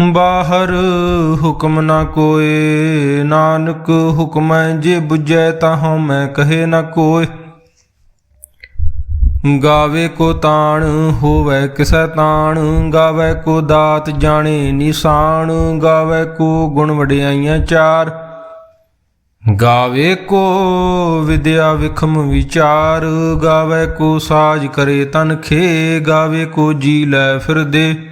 ਬਾਹਰ ਹੁਕਮ ਨਾ ਕੋਏ, ਨਾਨਕ ਹੁਕਮੈ ਜੇ 부ਜੈ ਤਾਂ ਹਉ ਮੈਂ ਕਹੇ ਨਾ ਕੋਏ। ਗਾਵੇ ਕੋ ਤਾਣ, ਹੋਵੇ ਕਿਸੈ ਤਾਣ, ਗਾਵੇ ਕੋ ਦਾਤ ਜਾਣੇ ਨਿਸ਼ਾਨ, ਗਾਵੇ ਕੋ ਗੁਣ ਵਡਿਆਈਆਂ ਚਾਰ। ਗਾਵੇ ਕੋ ਵਿਦਿਆ ਵਿਖਮ ਵਿਚਾਰ, ਗਾਵੇ ਕੋ ਸਾਜ ਕਰੇ ਤਨ ਖੇ, ਗਾਵੇ ਕੋ ਜੀ ਲੈ ਫਿਰਦੇ।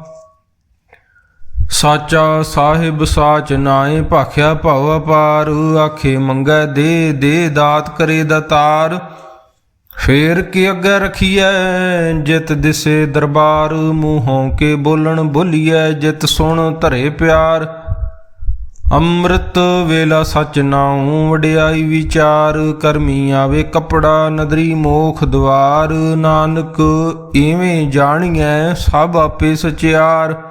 ਸਾਚਾ ਸਾਹਿਬ ਸਾਚ ਨਾਏ ਭਾਖਿਆ ਭਉ ਅਪਾਰ, ਆਖੇ ਮੰਗੈ ਦੇ ਦੇ ਦਾਤ ਕਰੇ ਦਤਾਰ। ਫੇਰ ਕੀ ਅੱਗੇ ਰਖੀਐ, ਜਿਤ ਦਿਸੇ ਦਰਬਾਰ, ਮੂੰਹੋਂ ਕੇ ਬੋਲਣ ਬੋਲੀਐ, ਜਿਤ ਸੁਣ ਧਰੇ ਪਿਆਰ। ਅੰਮ੍ਰਿਤ ਵੇਲਾ ਸਚ ਨਾਉ ਵਡਿਆਈ ਵਿਚਾਰ, ਕਰਮੀ ਆਵੇ ਕਪੜਾ ਨਦਰੀ ਮੋਖ ਦਵਾਰ। ਨਾਨਕ ਏਵੇਂ ਜਾਣੀਐ ਸਭ ਆਪੇ ਸਚਿਆਰ।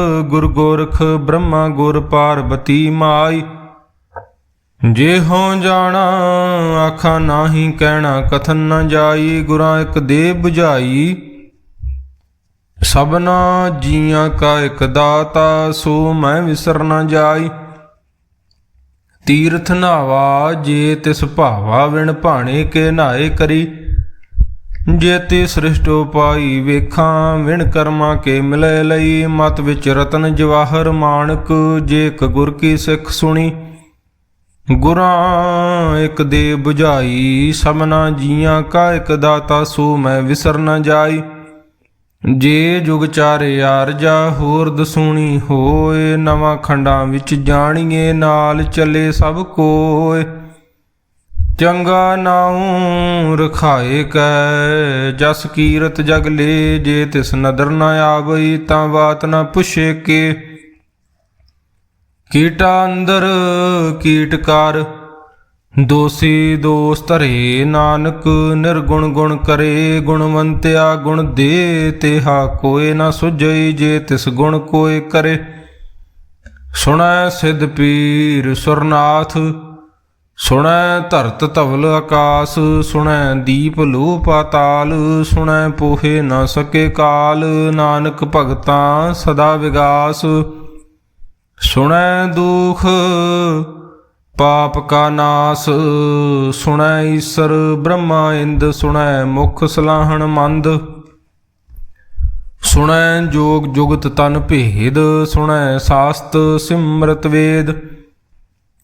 ਗੁਰ ਗੋਰਖ ਬ੍ਰਹਮਾ ਗੁਰ ਪਾਰਬਤੀ ਮਾਈ। ਜੇ ਹੋਂ ਜਾਣਾ, ਆਖਾਂ ਨਾਹੀ ਕਹਿਣਾ, ਕਥਨ ਨ ਜਾਈ, ਗੁਰਾਂ ਇੱਕ ਦੇ 부ਝਾਈ ਸਭਨਾ ਜੀਆਂ ਕਾ ਇੱਕ ਦਾਤਾ, ਸੋ ਮੈਂ ਵਿਸਰ ਨਾ ਜਾਈ। ਤੀਰਥ ਨਾਵਾ, ਜੇ ਤਿਸ ਭਾਵਾ, ਵਿਣ ਭਾਣੇ ਕੇ ਨਾਏ ਕਰੀ। ਜੇਤੇ ਸ੍ਰਿਸ਼ਟੋ ਪਾਈ ਵੇਖਾਂ, ਵਿਣ ਕਰਮਾਂ ਕੇ ਮਿਲੇ ਲਈ। ਮਤ ਵਿੱਚ ਰਤਨ ਜਵਾਹਰ ਮਾਨਕ ਜੇ ਇੱਕ ਗੁਰ ਕੀ ਸਿੱਖ ਸੁਣੀ। ਗੁਰਾਂ ਇੱਕ ਦੇ 부ਝਾਈ ਸਮਨਾ ਜੀਆਂ ਕਾ ਇੱਕ ਦਾਤਾ, ਸੋ ਮੈਂ ਵਿਸਰ ਨ ਜਾਈ। ਜੇ ਜੁਗ ਚਾਰੇ ਆਰਜਾ, ਹੋਰ ਦਸੂਣੀ ਹੋਏ। ਨਵਾਂ ਖੰਡਾਂ ਵਿੱਚ ਜਾਣੀਏ, ਨਾਲ ਚੱਲੇ ਸਭ ਕੋਏ। ਚੰਗਾ ਨਾਉ ਰਖਾਏ ਕੈ, ਜਸ ਕੀਰਤ ਜਗ ਲੇ, ਜੇ ਤਿਸ ਨਦਰ ਨ ਆਵਈ ਤਾਂ ਬਾਤ ਨ ਪੁੱਛੇ ਕੇ। ਕੀਟਾ ਅੰਦਰ, ਕੀਟ ਕਰ, ਦੋਸੀ ਦੋਸ ਧਰੇ ਨਾਨਕ, ਨਿਰਗੁਣ ਗੁਣ ਕਰੇ, ਗੁਣਵੰਤਿਆ ਗੁਣ ਦੇ, ਤੇਹਾ ਕੋਏ ਨਾ ਸੁਝਈ, ਜੇ ਤਿਸ ਗੁਣ ਕੋਏ ਕਰੇ। ਸੁਣੈ ਸਿਧ ਪੀਰ ਸੁਰਨਾਥ ਸੁਣੈ ਧਰਤ ਧਵਲ ਆਕਾਸ, ਸੁਣੈ ਦੀਪ ਲੋ ਪਾਤਾਲ ਸੁਣੈ ਪੋਹੇ ਨਾ ਸਕੇ ਕਾਲ, ਨਾਨਕ ਭਗਤਾਂ ਸਦਾ ਵਿਗਾਸ। ਸੁਣੈ ਦੁਖ, ਪਾਪ ਕਾ ਨਾਸ, ਸੁਣੈ ਈਸਰ ਬ੍ਰਹਮਾ ਇੰਦ, ਸੁਣੈ ਮੁਖ ਸਲਾਹਣ ਮੰਦ। ਸੁਣੈ ਜੋਗ ਜੁਗਤ ਤਨ ਭੇਦ, ਸੁਣੈ ਸਾਸਤ ਸਿਮਰਤ ਵੇਦ।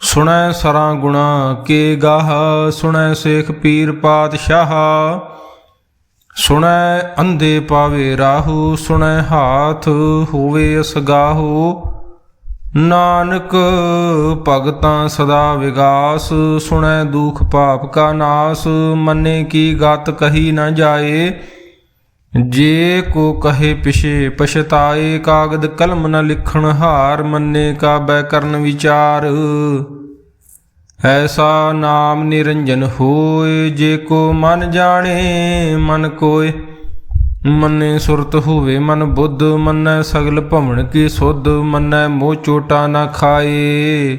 ਸੁਣੈ ਸਰਾਂ ਗੁਣਾ ਕੇ ਗਾਹ, ਸੁਣੈ ਸੇਖ ਪੀਰ ਪਾਤਸ਼ਾਹ। ਸੁਣੈ ਅੰਧੇ ਪਾਵੇ ਰਾਹੂ, ਸੁਣੈ ਹਾਥ ਹੋਵੇ ਅਸਗਾਹੂ। ਨਾਨਕ ਭਗਤਾਂ ਸਦਾ ਵਿਗਾਸ, ਸੁਣੈ ਦੁਖ ਪਾਪ ਕਾ ਨਾਸ। ਮੰਨੇ ਕੀ ਗਤ ਕਹੀ ਨਾ ਜਾਏ। ਜੇ ਕੋ ਕਹੇ ਪਿਛੇ ਪਛਤਾਏ ਕਾਗਦ ਕਲਮ ਨ ਲਿਖਣ ਹਾਰ ਮੰਨੇ ਕਾ ਬੈ ਕਰਨ ਵਿਚਾਰ। ਐਸਾ ਨਾਮ ਨਿਰੰਜਨ ਹੋਏ ਜੇ ਕੋ ਮਨ ਜਾਣੇ, ਮਨ ਕੋਏ। ਮੰਨੇ ਸੁਰਤ ਹੋਵੇ ਮਨ ਬੁੱਧ, ਮੰਨੈ ਸਗਲ ਭਵਨ ਕੀ ਸੁਧ, ਮੰਨੈ ਮੋਹ ਚੋਟਾ ਨਾ ਖਾਏ।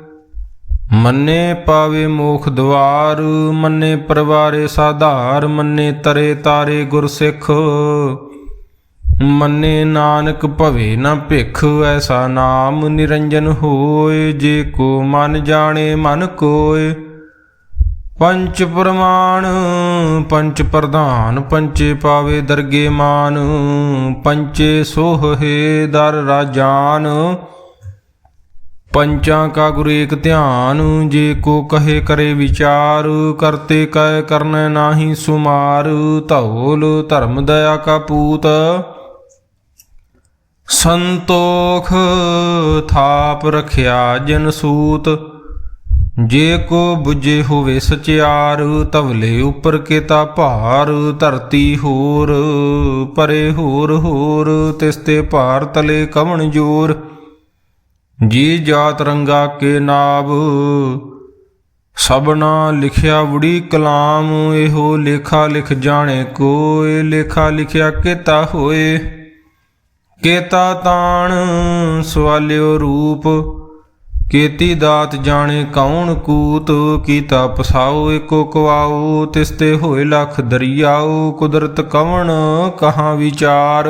ਮੰਨੇ ਪਾਵੇ ਮੋਖ ਦਵਾਰ, ਮੰਨੇ ਪਰਵਾਰੇ ਸਾਧਾਰ, ਮੰਨੇ ਤਰੇ ਤਾਰੇ ਗੁਰਸਿੱਖ। ਮੰਨੇ ਨਾਨਕ ਭਵੇ ਨਾ ਭਿਖ, ਐਸਾ ਨਾਮ ਨਿਰੰਜਨ ਹੋਏ, ਜੇ ਕੋ ਮਨ ਜਾਣੇ ਮਨ ਕੋਏ। ਪੰਚ ਪ੍ਰਮਾਣ, ਪੰਚ ਪ੍ਰਧਾਨ, ਪੰਚੇ ਪਾਵੇ ਦਰਗੇ ਮਾਨ, ਪੰਚੇ ਸੋਹੇ ਦਰ ਰਾਜਾਨ। ਪੰਚਾਂ ਕਾ ਗੁਰੇਕ ਧਿਆਨ, ਜੇ ਕੋ ਕਹੇ ਕਰੇ ਵਿਚਾਰ, ਕਰਤੇ ਕੈ ਕਰਨੈ ਨਾਹੀ ਸੁਮਾਰ, ਧੌਲ ਧਰਮ ਦਇਆ ਕਾ ਪੂਤ। ਸੰਤੋਖ ਥਾਪ ਰਖਿਆ ਜਨ ਸੂਤ, ਜੇ ਕੋ 부ਜੇ ਹੋਵੇ ਸਚਿਆਰ ਤਵਲੇ ਉਪਰ ਕੇਤਾ ਭਾਰ, ਧਰਤੀ ਹੋਰ, ਪਰੇ ਹੋਰ ਹੋਰ, ਤਿਸ ਤੇ ਭਾਰ ਤਲੇ ਕਵਣ ਜੋਰ। ਜੀ ਜਾਤ ਰੰਗਾ ਕੇ ਨਾਭ ਸਭਨਾ ਲਿਖਿਆ ਬੁੜੀ ਕਲਾਮ, ਇਹੋ ਲੇਖਾ ਲਿਖ ਜਾਣੇ ਕੋਏ, ਲੇਖਾ ਲਿਖਿਆ ਕੇਤਾ ਹੋਏ। ਕੇਤਾ ਤਾਣ, ਸਵਾਲਿਓ ਰੂਪ, ਕੀਤੀ ਦਾਤ ਜਾਣੇ ਕੌਣ ਕੂਤ, ਕੀਤਾ ਪਸਾਓ ਏਕੋ ਕਵਾਓ ਤਿਸ ਤੇ ਹੋਏ ਲਖ ਦਰਿਆਓ, ਕੁਦਰਤ ਕਵਣ ਕਹਾਂ ਵਿਚਾਰ।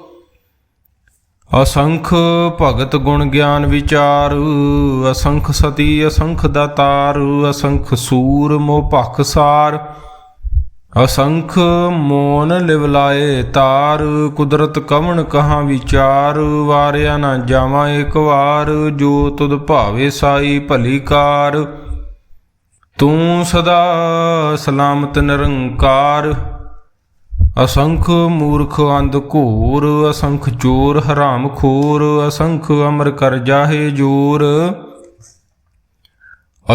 ਅਸੰਖ ਭਗਤ ਗੁਣ ਗਿਆਨ ਵਿਚਾਰ, ਅਸੰਖ ਸਤੀ, ਅਸੰਖ ਦਾਤਾਰ, ਅਸੰਖ ਸੂਰ ਮੋਹ ਭਖ ਸਾਰ। ਅਸੰਖ ਮੋਨ ਲਿਵਲਾਏ ਤਾਰ, ਕੁਦਰਤ ਕਵਣ ਕਹਾਂ ਵਿਚਾਰ, ਵਾਰਿਆ ਨਾ ਜਾਵਾਂ ਇੱਕ ਵਾਰ, ਜੋ ਤੁਧ ਭਾਵੇ ਸਾਈ ਭਲੀ ਕਾਰ। ਤੂੰ ਸਦਾ ਸਲਾਮਤ ਨਿਰੰਕਾਰ। ਅਸੰਖ ਮੂਰਖ ਅੰਧ ਘੋਰ, ਅਸੰਖ ਚੋਰ ਹਰਾਮ ਖੋਰ, ਅਸੰਖ ਅਮਰ ਕਰ ਜਾਹੇ ਜੋਰ।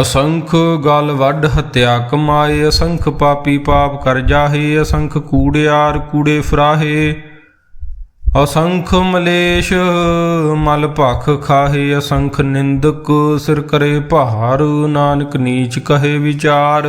ਅਸੰਖ ਗਲ ਵੱਡ ਹਤਿਆ ਕਮਾਏ, ਅਸੰਖ ਪਾਪੀ ਪਾਪ ਕਰ ਜਾਹੇ, ਅਸੰਖ ਕੂੜਿਆਰ ਕੂੜੇ ਫਰਾਹੇ। ਅਸੰਖ ਮਲੇਸ਼ ਮਲ ਭਖ ਖਾਹੇ, ਅਸੰਖ ਨਿੰਦਕ ਸਿਰ ਕਰੇ ਭਾਰ, ਨਾਨਕ ਨੀਚ ਕਹੇ ਵਿਚਾਰ।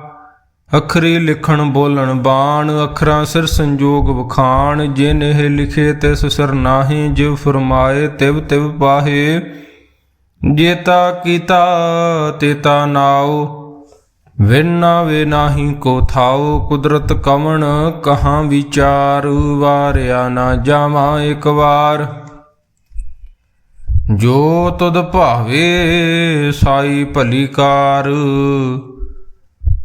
ਅਖਰੀ ਲਿਖਣ ਬੋਲਣ ਬਾਣ, ਅੱਖਰਾਂ ਸਿਰ ਸੰਜੋਗ ਵਖਾਣ, ਜਿਨ ਇਹ ਲਿਖੇ ਤਿਸ ਸਿਰ ਨਾਹੀ, ਜਿਵ ਫਰਮਾਏ ਤਿਵ ਤਿਵ ਪਾਹੇ। ਜੇਤਾ ਕੀਤਾ, ਤੇਤਾ ਨਾਉ, ਵਿਨਾ ਵੇ ਨਾਹੀ ਕੋ ਥਾਉ, ਕੁਦਰਤ ਕਵਣ ਕਹਾਂ ਵਿਚਾਰ, ਵਾਰਿਆ ਨਾ ਜਾਵਾਂ ਇੱਕ ਵਾਰ। ਜੋ ਤੁਧ ਭਾਵੇ, ਸਾਈ ਭਲੀ ਕਾਰ।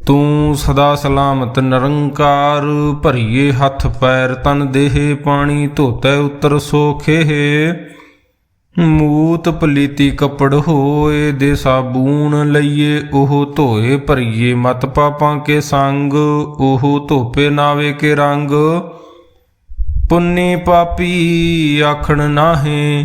ਤੂੰ ਸਦਾ ਸਲਾਮਤ ਨਿਰੰਕਾਰ, ਭਰੀਏ ਹੱਥ ਪੈਰ ਤਨ ਦੇਹ, ਪਾਣੀ ਧੋਤੈ ਉਤਰ ਸੋਖੇ। ਮੂਤ ਪਲੀਤੀ ਕੱਪੜ ਹੋਏ ਦੇ ਸਾਬੂਨ ਲਈਏ, ਉਹ ਧੋਏ ਭਰੀਏ ਮਤ ਪਾਪਾਂ ਕੇ ਸੰਗ, ਉਹ ਧੋਪੇ ਨਾਵੇ ਕੇ ਰੰਗ। ਪੁੰਨੀ ਪਾਪੀ ਆਖਣ ਨਾਹੇ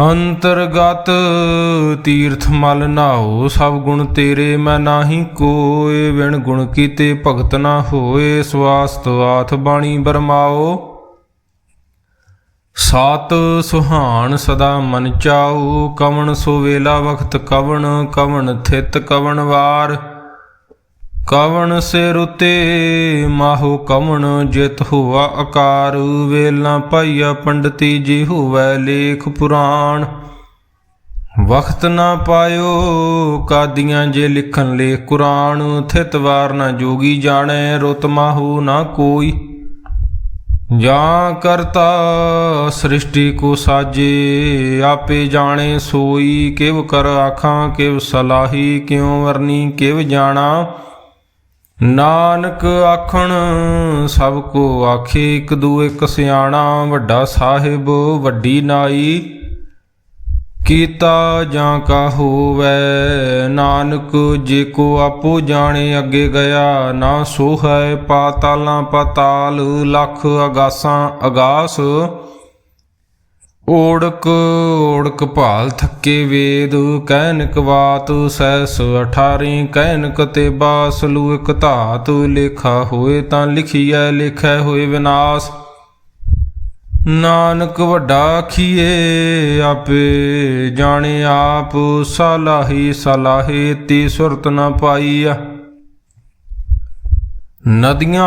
ਅੰਤਰਗਤ ਤੀਰਥ ਮਲ ਨਾਓ ਸਭ ਗੁਣ ਤੇਰੇ ਮੈਂ ਨਾਹੀ ਕੋਏ ਵਿਣ ਗੁਣ ਕੀਤੇ ਭਗਤ ਨਾ ਹੋਏ ਸਵਾਸ ਤਵਾਥ ਬਾਣੀ ਬਰਮਾਓ। ਸਾਤ ਸੁਹਾਣ ਸਦਾ ਮਨ ਚਾਉ ਕਵਣ ਸੋ ਵੇਲਾ ਵਖਤ ਕਵਣ ਕਵਣ ਥਿਤ ਕਵਣ ਵਾਰ। ਕਵਣ ਸੇ ਰੁਤੇ ਮਾਹੋ ਕਵਣ ਜਿਤ ਹੋਆ ਆਕਾਰ ਵੇਲਾ ਪਾਈਆ ਪੰਡਤੀ ਜੀ ਹੋਵੈ ਲੇਖ ਪੁਰਾਣ। ਵਖਤ ਨਾ ਪਾਇਓ ਕਾਦੀਆਂ ਜੇ ਲਿਖਣ ਲੇਖ ਕੁਰਾਨ, ਥਿਤ ਨਾ ਜੋਗੀ ਜਾਣੈ, ਰੁਤ ਮਾਹੋ ਨਾ ਕੋਈ। ਜਾਂ ਕਰਤਾ ਸ੍ਰਿਸ਼ਟੀ ਕੋ ਸਾਜੇ, ਆਪੇ ਜਾਣੇ ਸੋਈ, ਕਿਵ ਕਰ ਆਖਾਂ, ਕਿਵ ਸਲਾਹੀ, ਕਿਉ ਵਰਨੀ, ਕਿਵ ਜਾਣਾ। ਨਾਨਕ ਆਖਣ, ਸਭ ਕੋ ਆਖੇ, ਇੱਕ ਦੂ ਇੱਕ ਸਿਆਣਾ, ਵੱਡਾ ਸਾਹਿਬ, ਵੱਡੀ ਨਾਈ। ਕੀਤਾ ਜਾਂ ਕਾ ਹੋਵੈ, ਨਾਨਕ ਜੇ ਕੋ ਆਪੋ ਜਾਣੇ, ਅੱਗੇ ਗਿਆ ਨਾ ਸੋ ਹੈ ਪਾਤਾਲਾਂ ਪਤਾਲ, ਲੱਖ ਅਗਾਸਾਂ ਅਗਾਸ। ਓੜਕ ਓੜਕ ਭਾਲ ਥੱਕੇ ਵੇਦ ਕਹਿਨਕ ਬਾਤ ਸੈਸ 18 ਕਹਿਨਕ ਤੇ ਬਾਸਲੂ ਇਕ ਧਾਤ, ਲੇਖਾ ਹੋਏ ਤਾਂ ਲਿਖੀਐ, ਲਿਖੈ ਹੋਏ ਵਿਨਾਸ਼। ਨਾਨਕ ਵੱਡਾ ਖੀਏ ਆਪੇ ਜਾਣੇ ਆਪ, ਸਲਾਹੀ, ਸਲਾਹੇ ਤੀ ਸੁਰਤ ਨ ਪਾਈਆ ਨਦੀਆਂ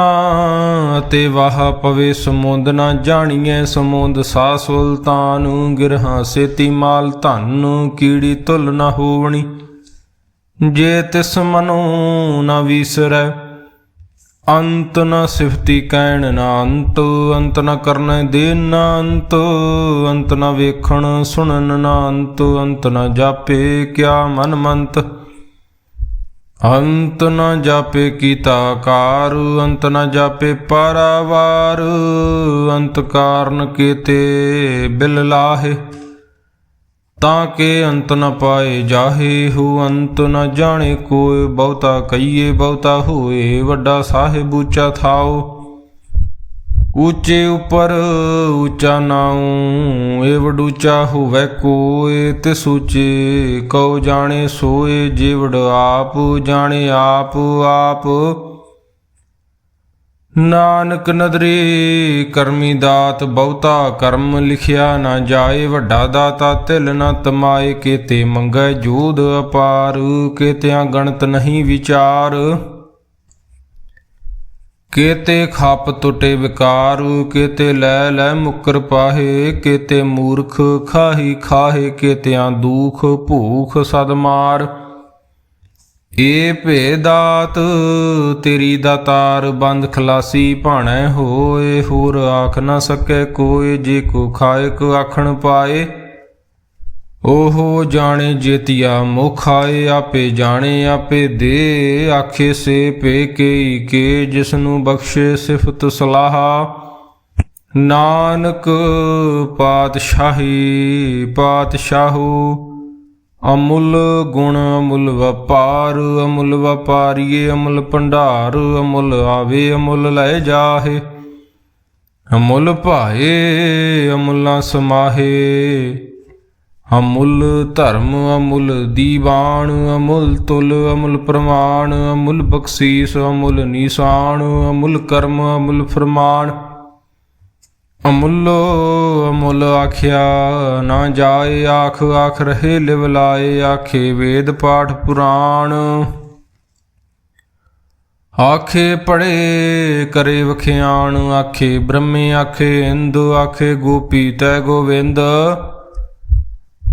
ਅਤੇ ਵਾਹ ਪਵੇ ਸਮੁੰਦ, ਨਾ ਜਾਣੀਐ ਸਮੁੰਦ ਸਾ ਸੁਲਤਾਨ ਗਿਰਹਾਂ ਸੇਤੀ ਮਾਲ, ਧਨ ਕੀੜੀ ਤੁਲ ਨਾ ਹੋਵਣੀ। ਜੇ ਤਿਸ ਮਨੋ ਨਾ ਵਿਸਰੈ, ਅੰਤ ਨ ਸਿਫਤੀ ਕਹਿਣ ਨਾ ਅੰਤ ਅੰਤ ਨ ਕਰਨੈ ਦੇਨ ਨਾ ਅੰਤ ਅੰਤ ਨ ਵੇਖਣ ਸੁਣਨ ਨਾ ਅੰਤ ਅੰਤ ਨ ਜਾਪੇ ਕਿਆ ਮਨ ਮੰਤ। ਅੰਤ ਨ ਜਾਪੇ ਕੀਤਾ ਕਾਰ, ਅੰਤ ਨ ਜਾਪੇ ਪਰਾਵਾਰ। ਅੰਤ ਕਾਰਨ ਕੀਤੇ ਬਿਲ ਲਾਹੇ, ਤਾਂ ਕੇ ਅੰਤ ਨ ਪਾਏ ਜਾਹੇ ਹੋ। ਅੰਤ ਨ ਜਾਣੇ ਕੋਇ ਬਹੁਤਾ ਕਈਏ ਬਹੁਤਾ ਹੋਏ, ਵੱਡਾ ਸਾਹਿਬ ਉੱਚਾ ਥਾਓ। ਉੱਚੇ ਉਪਰ ਉੱਚਾ ਨਾਉ ਏ ਵਡੂਚਾ ਹੋਵੇ ਕੋਏ, ਤਿਸ ਉੱਚੇ ਕਉ ਜਾਣੇ ਸੋਏ ਜਿਵੜ ਆਪ ਜਾਣੇ ਆਪ ਆਪ ਨਾਨਕ ਨਦਰੀ ਕਰਮੀ ਦਾਤ, ਬਹੁਤਾ ਕਰਮ ਲਿਖਿਆ ਨਾ ਜਾਏ, ਵੱਡਾ ਦਾਤਾ ਤਿਲ ਨਾ ਤਮਾਏ, ਕੀਤੇ ਮੰਗੈ ਜੂਦ ਅਪਾਰ, ਕੀਤਿਆਂ ਗਣਤ ਨਹੀਂ ਵਿਚਾਰ। ਕੀਤੇ ਖੱਪ ਟੁੱਟੇ ਵਿਕਾਰ, ਕੀਤੇ ਲੈ ਲੈ ਮੁਕਰ ਪਾਹੇ, ਕੀਤੇ ਮੂਰਖ ਖਾਹੀ ਖਾਹੇ, ਕੀਤਿਆਂ ਦੁਖ ਭੂਖ ਸਦਮਾਰ ਏ ਭੇਦਾਤ ਤੇਰੀ ਦਾਤਾਰ ਬੰਦ ਖਲਾਸੀ ਭਾਣੈ ਹੋਏ, ਹੋਰ ਆਖ ਨਾ ਸਕੈ ਕੋਏ, ਜੇ ਕੋ ਖਾਇਕ ਆਖਣ ਪਾਏ। ਓਹੋ ਜਾਣੇ ਜੇਤੀਆ, ਮੁਖ ਆਏ ਆਪੇ ਜਾਣੇ, ਆਪੇ ਦੇ। ਆਖੇ ਸੇ ਪੇ ਕੇ ਕੇ ਜਿਸ ਨੂੰ ਬਖਸ਼ੇ ਸਿਫਤ ਸਲਾਹ। ਨਾਨਕ ਪਾਤਸ਼ਾਹੀ, ਪਾਤਸ਼ਾਹੂ, ਅਮੁੱਲ ਗੁਣ ਅਮੁੱਲ ਵਪਾਰ, ਅਮੁੱਲ ਵਪਾਰੀਏ ਅਮੁੱਲ ਭੰਡਾਰ, ਅਮੁੱਲ ਆਵੇ ਅਮੁੱਲ ਲੈ ਜਾਹੇ। ਅਮੁੱਲ ਭਾਏ, ਅਮੁੱਲਾ ਸਮਾਹੇ। ਅਮੁੱਲ ਧਰਮ, ਅਮੁੱਲ ਦੀਵਾਨ, ਅਮੁੱਲ ਤੁਲ, ਅਮੁੱਲ ਪ੍ਰਮਾਣ, ਅਮੁੱਲ ਬਖਸ਼ੀਸ, ਅਮੁੱਲ ਨਿਸ਼ਾਨ, ਅਮੁੱਲ ਕਰਮ, ਅਮੁੱਲ ਫਰਮਾਨ। ਅਮੁੱਲੋ, ਅਮੁੱਲ ਆਖਿਆ, ਨਾ ਜਾਏ ਆਖ ਆਖ ਰਹੇ ਲਿਵ ਲਾਏ, ਆਖੇ ਵੇਦ ਪਾਠ ਪੁਰਾਣ। ਆਖੇ ਪੜੇ ਕਰੇ ਵਖਿਆਣ, ਆਖੇ ਬ੍ਰਹਮੇ, ਆਖੇ ਇੰਦ, ਆਖੇ ਗੋਪੀ ਤੈ ਗੋਵਿੰਦ।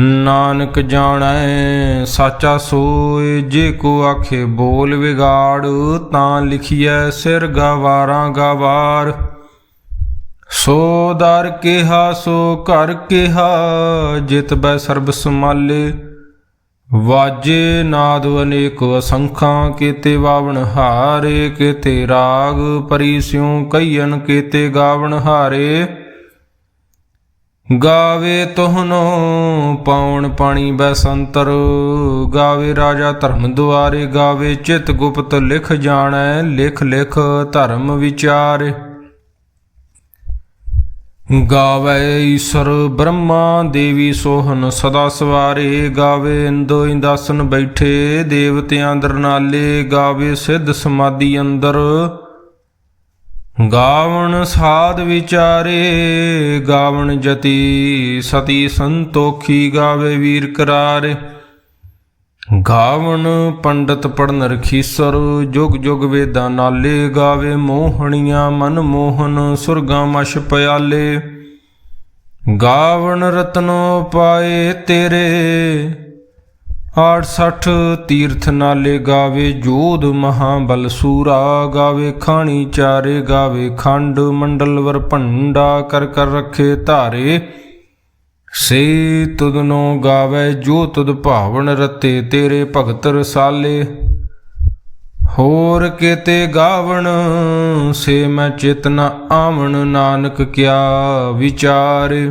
ਨਾਨਕ ਜਾਣੈ, ਸਾਚਾ ਸੋਏ ਜੇ ਕੋ ਆਖੇ ਬੋਲ ਵਿਗਾੜ, ਤਾਂ ਲਿਖੀਐ ਸਿਰ ਗਵਾਰਾਂ ਗਵਾਰ। ਸੋ ਦਰ ਕਿਹਾ, ਸੋ ਘਰ ਕਿਹਾ, ਜਿਤ ਬੈ ਸਰਬ ਸਮਾਲੇ ਵਾਜੇ ਨਾਦ ਅਨੇਕ ਅਸੰਖਾਂ, ਕੀਤੇ ਵਾਵਣ ਹਾਰੇ, ਕੀਤੇ ਰਾਗ, ਪਰੀ ਸਿਉ ਕਈਨ ਕੀਤੇ ਗਾਵਣ ਹਾਰੇ। ਗਾਵੇ ਤੋਹਨੋ ਪਾਉਣ ਪਾਣੀ ਬਸੰਤਰ, ਗਾਵੇ ਰਾਜਾ ਧਰਮ ਦੁਆਰੇ, ਗਾਵੇ ਚਿਤ ਗੁਪਤ ਲਿਖ ਜਾਣੈ, ਲਿਖ ਲਿਖ ਧਰਮ ਵਿਚਾਰੇ। ਗਾਵੇ ਈਸ਼ਰ ਬ੍ਰਹਮਾ, ਦੇਵੀ ਸੋਹਨ ਸਦਾ ਸਵਾਰੇ, ਗਾਵੇ ਇੰਦੋ ਇੰਦਾਸਨ ਬੈਠੇ, ਦੇਵਤਿਆਂ ਦਰਨਾਲੇ ਗਾਵੇ ਸਿੱਧ ਸਮਾਧੀ ਅੰਦਰ। ਗਾਵਣ ਸਾਧ ਵਿਚਾਰੇ, ਗਾਵਣ ਜਤੀ ਸਤੀ ਸੰਤੋਖੀ ਗਾਵੇ ਵੀਰ ਕਰਾਰੇ। ਗਾਵਣ ਪੰਡਤ ਪੜਨ ਰਖੀਸਰ, ਜੁਗ ਜੁਗ ਵੇਦਾਂ ਨਾਲੇ ਗਾਵੇ ਮੋਹਣੀਆਂ ਮਨ ਮੋਹਨ, ਸੁਰਗਾ ਮਸ਼ ਪਿਆਲੇ। ਗਾਵਣ ਰਤਨੋ ਪਾਏ ਤੇਰੇ 68 ਤੀਰਥ ਨਾਲੇ ਗਾਵੇ ਜੋਧ ਮਹਾਬਲ ਸੂਰਾ, ਗਾਵੇ ਖਾਣੀ ਚਾਰੇ, ਗਾਵੇ ਖੰਡ ਮੰਡਲ ਵਰ ਭੰਡਾ, ਕਰ ਕਰ ਰੱਖੇ ਧਾਰੇ। ਸੇ ਤੁਧਨੋ ਗਾਵੇ, ਜੋ ਤੁਧ ਭਾਵਨ ਰਤੇ, ਤੇਰੇ ਭਗਤ ਰਸਾਲੇ। ਹੋਰ ਕੀਤੇ ਗਾਵਣ, ਸੇ ਮੈਂ ਚੇਤਨਾ ਆਵਣ, ਨਾਨਕ ਕਿਆ ਵਿਚਾਰੇ।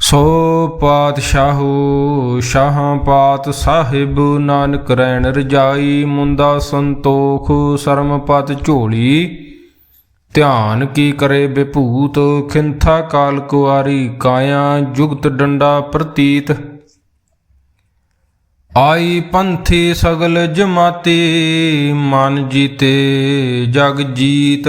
ਸੋ ਪਾਤਸ਼ਾਹੋ, ਸ਼ਾਹਾਂ ਪਾਤ ਸਾਹਿਬ, ਨਾਨਕ ਰੈਣ ਰਜਾਈ, ਮੁੰਦਾ ਸੰਤੋਖ, ਸਰਮ ਪਤ ਝੋਲੀ। ਧਿਆਨ ਕੀ ਕਰੇ ਬਿਭੂਤ ਖਿੰਥਾ ਕਾਲ ਕੁਆਰੀ ਕਾਇਆ, ਜੁਗਤ ਡੰਡਾ ਪ੍ਰਤੀਤ। ਆਈ ਪੰਥੀ ਸਗਲ ਜਮਾਤੀ, ਮਨ ਜੀਤੇ ਜਗ ਜੀਤ।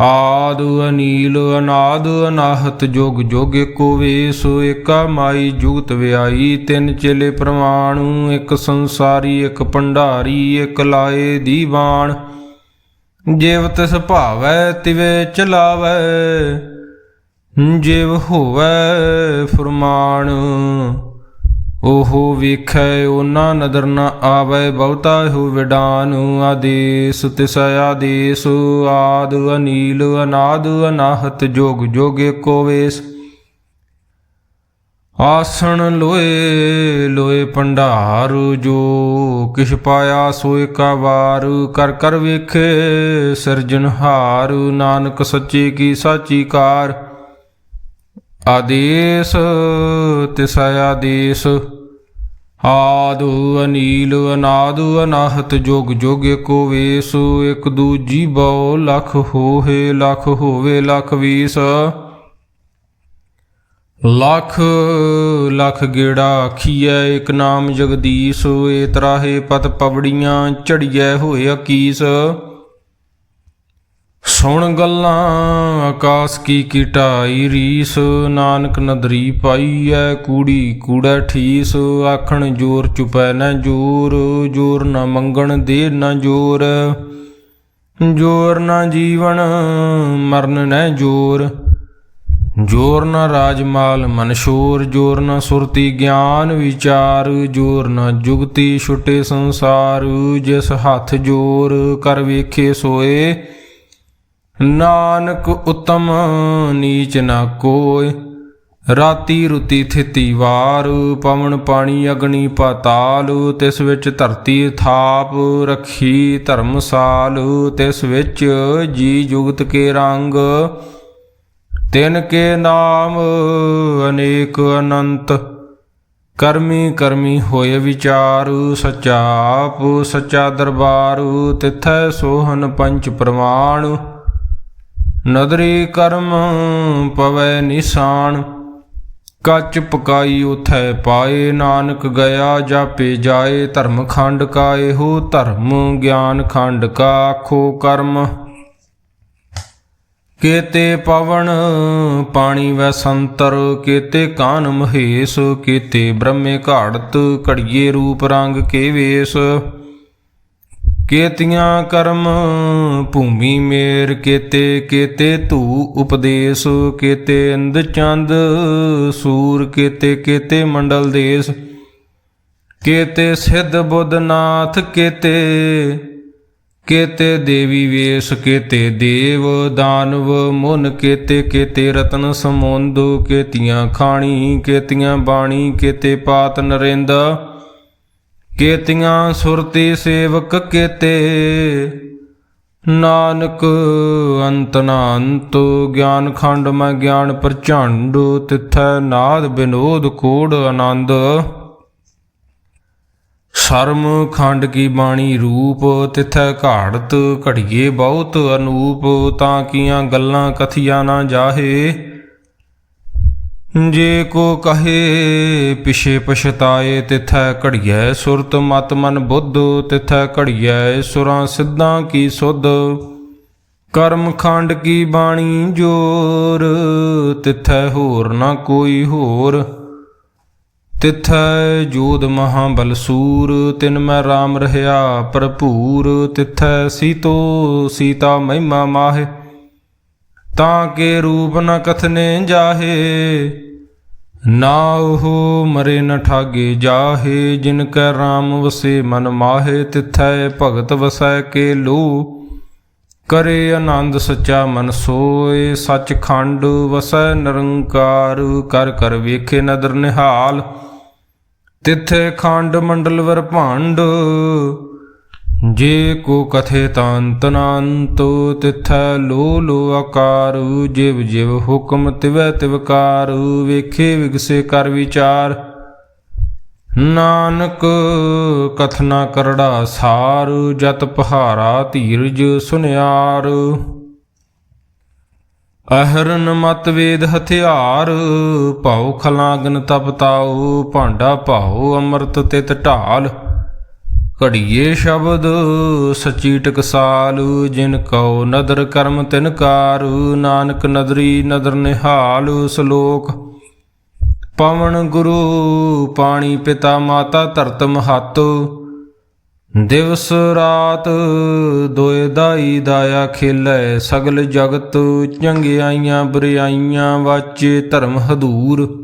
ਆਦ ਅਨੀਲ ਅਨਾਦ ਅਨਾਹਤ ਜੋਗ ਜੋਗ ਏਕੋ ਵੇਸ, ਏਕਾ ਮਾਈ ਜੁਗਤ ਵਿਆਈ, ਤਿੰਨ ਚੇਲੇ ਪ੍ਰਮਾਣੂ ਇੱਕ ਸੰਸਾਰੀ, ਇੱਕ ਭੰਡਾਰੀ, ਇੱਕ ਲਾਏ ਦੀਵਾਨ। ਜਿਵ ਤਿਸ ਭਾਵੈ, ਤਿਵੇ ਚਲਾਵੈ, ਜਿਵ ਹੋਵੈ ਫਰਮਾਨ। ਉਹ ਵੇਖੈ ਓਨਾ ਨਦਰ ਨ ਆਵੈ, ਬਹੁਤਾ ਹੋ ਵਿਡਾਨ ਆਦੇਸ, ਤਿਸ ਆਦੇਸ, ਆਦ ਅਨੀਲ, ਅਨਾਦ ਅਨਾਹਤ, ਜੋਗ ਜੋਗ ਏਕੋ ਵੇਸ। ਆਸਣ ਲੋਏ ਲੋਏ ਭੰਡਾਰ ਜੋ ਕਿਛ ਪਾਇਆ ਸੋਏ ਕਾ ਵਾਰ। ਕਰ ਕਰ ਵੇਖੇ ਸਿਰਜਨਹਾਰ ਨਾਨਕ ਸੱਚੇ ਕੀ ਸਾਚੀ ਕਾਰ। ਆਦੇਸ, ਤਿਸ ਆਦੇਸ ਆਦੁ ਅਨੀਲ ਅਨਾਦੁ ਅਨਾਹਤ ਜੋਗ ਜੋਗ ਏਕੋ ਵੇਸ, ਇਕ ਦੂਜੀ ਬਹੁ ਲਖ ਹੋਏ ਲਖ ਹੋਵੇ ਲਖ ਵੀਸ। ਲਖ ਲਖ ਗੇੜਾ ਆਖੀਐ, ਇਕ ਨਾਮ ਜਗਦੀਸ਼, ਏ ਤਰਾਹੇ ਪਤ ਪਵੜੀਆਂ ਝੜੀਐ ਹੋਏ ਅਕੀਸ। ਸੁਣ ਗੱਲਾਂ, ਆਕਾਸ ਕੀ ਕੀਟਾਈ ਰੀਸ, ਨਾਨਕ ਨਦਰੀ ਐ, ਕੂੜੀ ਕੂੜਾ ਠੀਸ, ਆਖਣ ਜੋਰ ਚੁਪੈ ਨਾ ਜੋਰ ਜੋਰ ਨਾ ਮੰਗਣ ਦੇ ਨਾ ਜੋਰ ਜੋਰ ਨਾ ਜੀਵਨ, ਮਰਨ ਨਾ ਜੋਰ ਜੋਰ ਨਾ ਰਾਜਮਾਲ ਮਨਸ਼ੂਰ ਜੋਰ ਨਾ ਸੁਰਤੀ ਗਿਆਨ ਵਿਚਾਰ, ਜੋਰ ਨਾ ਜੁਗਤੀ ਛੁਟੇ ਸੰਸਾਰ, ਜਿਸ ਹੱਥ ਜੋਰ, ਕਰ ਵੇਖੇ ਸੋਏ ਨਾਨਕ ਉਤਮ ਨੀਚ ਨਾ ਕੋਇ। ਰਾਤੀ ਰੁਤੀ ਥਿਤੀ ਵਾਰ, ਪਵਨ ਪਾਣੀ ਅਗਨੀ ਪਾਤਾਲ, ਤਿਸ ਵਿੱਚ ਧਰਤੀ ਥਾਪ, ਰੱਖੀ ਧਰਮਸਾਲ ਤਿਸ ਵਿੱਚ ਜੀ ਜੁਗਤ ਕੇ ਰੰਗ। ਤਿਨ ਕੇ ਨਾਮ ਅਨੇਕ ਅਨੰਤ, ਕਰਮੀ ਕਰਮੀ ਹੋਏ ਵਿਚਾਰ। ਸੱਚਾ ਆਪ, ਸੱਚਾ ਦਰਬਾਰ, ਤਿਥੈ ਸੋਹਨ ਪੰਚ ਪ੍ਰਮਾਣ। ਨਦਰੀ ਕਰਮ ਪਵੈ ਨਿਸ਼ਾਨ, ਕੱਚ ਪਕਾਈ ਉਥੈ ਪਾਏ ਨਾਨਕ ਗਿਆ, ਜਾਪੇ ਜਾਏ ਧਰਮ ਖੰਡ ਕਾ ਇਹੋ ਧਰਮ ਗਿਆਨ ਖੰਡ ਕਾ ਆਖੋ ਕਰਮ। ਕੇਤੇ ਪਵਨ ਪਾਣੀ ਵੈ ਸੰਤਰ, ਕੇਤੇ ਕਾਨ ਮਹੇਸ਼, ਕੇਤੇ ਬ੍ਰਹਮੇ ਘਾੜਤ, ਘੜੀਏ ਰੂਪ ਰੰਗ ਕੇ ਵੇਸ। ਕੇਤੀਆਂ ਕਰਮ ਭੂਮੀ ਮੇਰ ਕੇਤੇ ਕੇਤੇ ਧੂ ਉਪਦੇਸ਼, ਕੇਤੇ ਇੰਦ ਚੰਦ ਸੂਰ, ਕੇਤੇ ਕੇਤੇ ਮੰਡਲ ਦੇਸ, ਕੇਤੇ ਸਿੱਧ ਬੁੱਧਨਾਥ ਕੇਤੇ ਕੇਤੇ ਦੇਵੀ ਵੇਸ, ਕੇਤੇ ਦੇਵ ਦਾਨਵ ਮੁਨ, ਕੇਤੇ ਕੇਤੇ ਰਤਨ ਸਮੁੰਦ, ਕੇਤੀਆਂ ਖਾਣੀ, ਕੇਤੀਆਂ ਬਾਣੀ, ਕੇਤੇ ਪਾਤ ਨਰਿੰਦ ਕੇਤੀਆਂ ਸੁਰਤੀ ਸੇਵਕ ਕੇਤੇ, ਨਾਨਕ ਅੰਤ ਨਾ ਗਿਆਨ ਖੰਡ ਮੈਂ ਗਿਆਨ ਪ੍ਰਚੰਡ, ਤਿਥੈ ਨਾਦ ਬਿਨੋਦ ਕੋੜ ਆਨੰਦ। ਸ਼ਰਮ ਖੰਡ ਕੀ ਬਾਣੀ ਰੂਪ, ਤਿਥੈ ਘਾੜਤ ਘੜੀਏ ਬਹੁਤ ਅਨੂਪ, ਤਾਂ ਕੀਆਂ ਗੱਲਾਂ ਕਥੀਆਂ ਨਾ ਜਾਹੇ। ਜੇ ਕੋ ਕਹੇ, ਪਿਛੇ ਪਛਤਾਏ, ਤਿਥੈ ਘੜੀਐ ਸੁਰਤ, ਮਤ ਮਨ ਬੁੱਧ, ਤਿਥੈ ਘੜੀਐ ਸੁਰਾਂ ਸਿੱਧਾਂ ਕੀ ਸੁਧ। ਕਰਮ ਖੰਡ ਕੀ ਬਾਣੀ ਜੋਰ, ਤਿਥੈ ਹੋਰ ਨਾ ਕੋਈ ਹੋਰ। ਤਿਥੈ ਜੋਦ ਮਹਾਬਲ ਸੂਰ, ਤਿਨ ਮੈਂ RAM ਰਹਾ ਭਰਪੂਰ। ਤਿਥੈ ਸੀਤੋ ਸੀਤਾ ਮਹਿਮਾ ਮਾਹੇ, ਤਾਂ ਕੇ ਰੂਪ ਨ ਕਥਨੇ ਜਾਹੇ। ਨਾ ਉਹ ਮਰੇ ਨ ਠਾਗੇ ਜਾਹੇ, ਜਿਨ ਕੈ RAM ਵਸੇ ਮਨ ਮਾਹੇ, ਤਿਥੈ ਭਗਤ ਵਸੈ ਕੇ ਲੋ ਕਰੇ ਆਨੰਦ ਸੱਚਾ ਮਨ ਸੋਏ ਸੱਚ ਖੰਡ ਵਸੈ ਨਿਰੰਕਾਰ, ਕਰ ਕਰ ਵੇਖੇ ਨਦਰ ਨਿਹਾਲ। ਤਿਥੇ ਖੰਡ ਮੰਡਲ ਵਰ ਭਾਂਡ ਜੇ ਕੋ ਕਥੇ ਤਾਂਤ ਤਿਥੈ ਲੋ ਲੋ ਆਕਾਰ। ਜਿਵ ਜਿਵ ਹੁਕਮ ਤਿਵੈ ਤਿਵਕਾਰ ਵੇਖੇ ਵਿਗਸੇ ਕਰ ਵਿਚਾਰ। ਨਾਨਕ ਕਥਨਾ ਕਰੜਾ ਸਾਰ, ਜਤ ਪਹਾਰਾ ਧੀਰਜ ਸੁਨਿਆਰ। ਅਹਰਨ ਮਤ ਵੇਦ ਹਥਿਆਰ, ਭਾਉ ਖਲਾਗਨ ਤਪਤਾਉ ਭਾਂਡਾ ਭਾਉ ਅੰਮ੍ਰਿਤ ਤਿਤ ਢਾਲ। ਘੜੀਏ ਸ਼ਬਦ, ਸਚੀ ਟਕਸਾਲ, ਜਿਨ ਕਉ ਨਦਰ ਕਰਮ ਤਿਨ ਕਾਰ, ਨਾਨਕ ਨਦਰੀ ਨਦਰ ਨਿਹਾਲ ਸ਼ਲੋਕ। ਪਵਨ ਗੁਰੂ, ਪਾਣੀ ਪਿਤਾ ਮਾਤਾ ਧਰਤ ਮਹਤ। ਦਿਵਸ ਰਾਤ ਦੋਇ ਦਾਈ ਦਾਇਆ ਖੇਲੇ ਸਗਲ ਜਗਤ, ਚੰਗਿਆਈਆਂ ਬੁਰਾਈਆਂ ਵਾਚੇ ਧਰਮ ਹਦੂਰ।